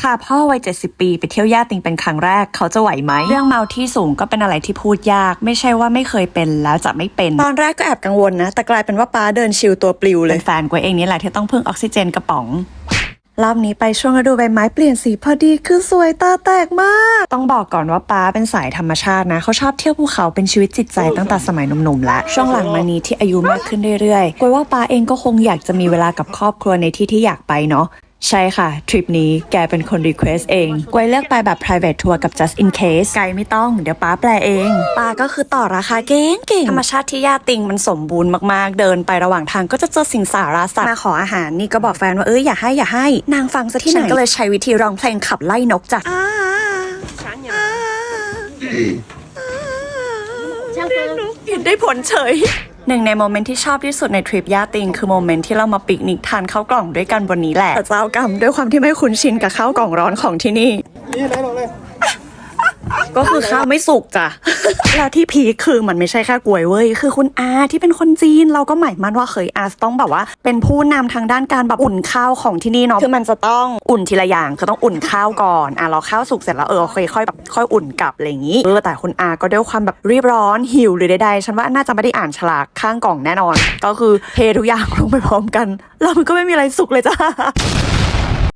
พาพ่อวัย 70 ปีไปเที่ยวย่าติงเป็นครั้งแรกเขาจะไหวไหม เรื่องเมาที่สูงก็เป็นอะไรที่พูดยาก ไม่ใช่ว่าไม่เคยเป็นแล้วจะไม่เป็น ตอนแรกก็แอบกังวลนะ แต่กลายเป็นว่าป้าเดินชิลตัวปลิวเลเป็ยนแฟนกวยเองนี่แหละที่ต้องพึ่งออกซิเจนกระป๋องรอบนี้ไปช่วงฤดูใบไม้เปลี่ยนสีพอดีคือสวยตาแตกมาก ต้องบอกก่อนว่าป้าเป็นสายธรรมชาตินะ เขาชอบเที่ยวภูเขาเป็นชีวิตจิตใจตั้งแต่สมัยหนุ่มๆแล้วช่วงหลังมานี้ที่อายุมากขึ้นเรื่อยๆกวยว่าป้าเองก็คงอยากจะมีเวลากับครอบครัวในที่ที่อยากไปเนาะ ใช่ค่ะ ทริปนี้แกเป็นคนรีเควสเองกวยเลือกไปแบบ private tour กับ just in case ไกด์ไม่ต้อง เดี๋ยวป้าแปลเอง ป้าก็คือต่อราคาเก่งเก่งธรรมชาติที่ย่าติงมันสมบูรณ์มากๆ เดินไประหว่างทางก็จะเจอสิ่งสาราสัตว์มาขออาหารนี่ก็บอกแฟนว่าเอ้ยอย่าให้อย่าให้ นางฟังซะที่ไหนฉันก็เลยใช้วิธีร้องเพลงขับไล่นกจ้ะเห็นได้ผลเฉย หนึ่งในโมเมนต์ที่ชอบที่สุดในทริปย่าติงคือโมเมนต์ที่เรามาปิกนิกทานข้าวกล่องด้วยกันบนนี้แหละแต่เจ้ากรรมด้วยความที่ไม่คุ้นชินกับข้าวกล่องร้อนของที่นี่นี่ไหนบอกเลย ก็คือข้าวไม่สุกจ้ะ แล้วที่พีคคือมันไม่ใช่แค่กล้วยเว้ย คือคุณอาที่เป็นคนจีนเราก็หมายมั่นว่าเคยอาต้องแบบว่า เป็นผู้นำทางด้านการแบบอุ่นข้าวของที่นี่เนาะ คือมันจะต้องอุ่นทีละอย่าง คือต้องอุ่นข้าวก่อน อะเราข้าวสุกเสร็จแล้วเออโอเคค่อยแบบค่อยอุ่นกลับอะไรอย่างนี้ เออแต่คุณอาก็ด้วยความแบบรีบร้อนหิวหรือใดๆฉันว่าน่าจะไม่ได้อ่านฉลากข้างกล่องแน่นอน ก็คือเททุกอย่างลงไปพร้อมกัน แล้วมันก็ไม่มีอะไรสุกเลยจ้า